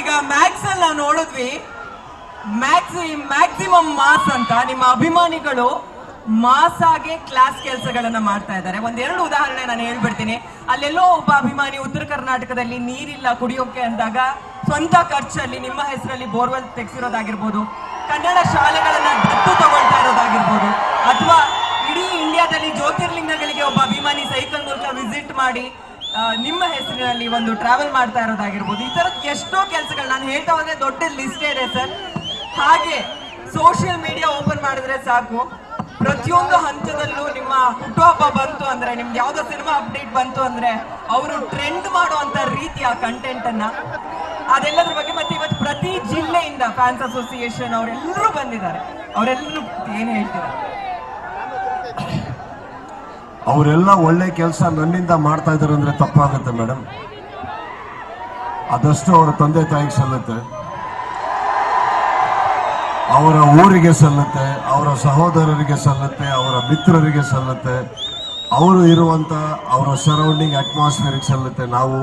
ಈಗ ಮ್ಯಾಕ್ಸ್ ಅಲ್ಲಿ ನಾವು ನೋಡಿದ್ವಿ. ಮ್ಯಾಕ್ಸ್ ಮ್ಯಾಕ್ಸಿಮಮ್ ಮಾಸ್ ಅಂತ ನಿಮ್ಮ ಅಭಿಮಾನಿಗಳು ಮಾಸ್ ಆಗಿ ಕ್ಲಾಸ್ ಕೆಲಸಗಳನ್ನ ಮಾಡ್ತಾ ಇದ್ದಾರೆ. ಒಂದೆರಡು ಉದಾಹರಣೆ ನಾನು ಹೇಳ್ಬಿಡ್ತೀನಿ. ಅಲ್ಲೆಲ್ಲೋ ಒಬ್ಬ ಅಭಿಮಾನಿ ಉತ್ತರ ಕರ್ನಾಟಕದಲ್ಲಿ ನೀರಿಲ್ಲ, ಕುಡಿಯೋಕೆ ಅಂದಾಗ ಸ್ವಂತ ಖರ್ಚಲ್ಲಿ, ನಿಮ್ಮ ಹೆಸರಲ್ಲಿ ಬೋರ್ವೆಲ್ ತೆಗೆಸಿರೋದಾಗಿರ್ಬೋದು, ಕನ್ನಡ ಶಾಲೆಗಳನ್ನ ದತ್ತು ತಗೊಳ್ತಾ ಇರೋದಾಗಿರ್ಬೋದು, ಅಥವಾ ಇಡೀ ಇಂಡಿಯಾದಲ್ಲಿ ಜ್ಯೋತಿರ್ಲಿಂಗಗಳಿಗೆ ಒಬ್ಬ ಅಭಿಮಾನಿ ಸೈಕಲ್ ಮೂಲಕ ವಿಸಿಟ್ ಮಾಡಿ ನಿಮ್ಮ ಹೆಸರಿನಲ್ಲಿ ಒಂದು ಟ್ರಾವೆಲ್ ಮಾಡ್ತಾ ಇರೋದಾಗಿರ್ಬೋದು, ಈ ತರದ ಎಷ್ಟೋ ಕೆಲಸಗಳು ನಾನು ಹೇಳ್ತಾ ಹೋದ್ರೆ ದೊಡ್ಡ ಲಿಸ್ಟ್ ಇದೆ ಸರ್. ಹಾಗೆ ಸೋಷಿಯಲ್ ಮೀಡಿಯಾ ಓಪನ್ ಮಾಡಿದ್ರೆ ಸಾಕು. ಪ್ರತಿಯೊಂದು ಹಂತದಲ್ಲೂ ನಿಮ್ಮ ಹುಟ್ಟುಹಬ್ಬ ಬಂತು ಅಂದ್ರೆ, ನಿಮ್ಗೆ ಯಾವ್ದೋ ಸಿನಿಮಾ ಅಪ್ಡೇಟ್ ಬಂತು ಅಂದ್ರೆ, ಅವರು ಟ್ರೆಂಡ್ ಮಾಡುವಂತ ರೀತಿಯ ಕಂಟೆಂಟ್ ಅನ್ನ. ಅದೆಲ್ಲದ್ರ ಬಗ್ಗೆ ಮತ್ತೆ ಇವತ್ತು ಪ್ರತಿ ಜಿಲ್ಲೆಯಿಂದ ಫ್ಯಾನ್ಸ್ ಅಸೋಸಿಯೇಷನ್ ಅವರೆಲ್ಲರೂ ಬಂದಿದ್ದಾರೆ. ಅವರೆಲ್ಲರೂ ಏನ್ ಹೇಳ್ತಾರೆ? ಅವರೆಲ್ಲ ಒಳ್ಳೆ ಕೆಲಸ ನನ್ನಿಂದ ಮಾಡ್ತಾ ಇದ್ದಾರೆ ಅಂದ್ರೆ ತಪ್ಪಾಗುತ್ತೆ ಮೇಡಮ್ ಅದಷ್ಟು ಅವರ ತಂದೆ ತಾಯಿಗೆ ಸಲ್ಲುತ್ತೆ. ಅವರ ಊರಿಗೆ ಸಲ್ಲುತ್ತೆ, ಅವರ ಸಹೋದರರಿಗೆ ಸಲ್ಲುತ್ತೆ, ಅವರ ಮಿತ್ರರಿಗೆ ಸಲ್ಲುತ್ತೆ. ಅವರು ಇರುವಂತ ಅವರ ಸರೌಂಡಿಂಗ್ ಅಟ್ಮಾಸ್ಫಿಯರ್ಗೆ ಸಲ್ಲುತ್ತೆ. ನಾವು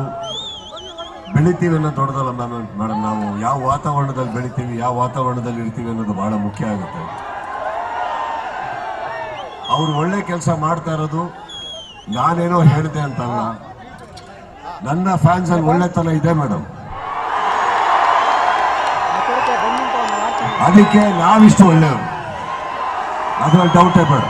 ಬೆಳಿತೀವಿ ಅನ್ನೋ ದೊಡ್ಡದಲ್ಲ ಮ್ಯಾಮ್ ಮೇಡಮ್ ನಾವು ಯಾವ ವಾತಾವರಣದಲ್ಲಿ ಬೆಳಿತೀವಿ, ಯಾವ ವಾತಾವರಣದಲ್ಲಿ ಇರ್ತೀವಿ ಅನ್ನೋದು ಬಹಳ ಮುಖ್ಯ ಆಗುತ್ತೆ. ಅವ್ರು ಒಳ್ಳೆ ಕೆಲಸ ಮಾಡ್ತಾ ಇರೋದು ನಾನೇನೋ ಹೇಳಿದೆ ಅಂತಲ್ಲ. ನನ್ನ ಫ್ಯಾನ್ಸ್ ಅಲ್ಲಿ ಒಳ್ಳೆತನ ಇದೆ ಮೇಡಮ್ ಅದಕ್ಕೆ ನಾವಿಷ್ಟು ಒಳ್ಳೆಯವರು. ಅದರಲ್ಲಿ ಡೌಟೇ ಬೇಡ.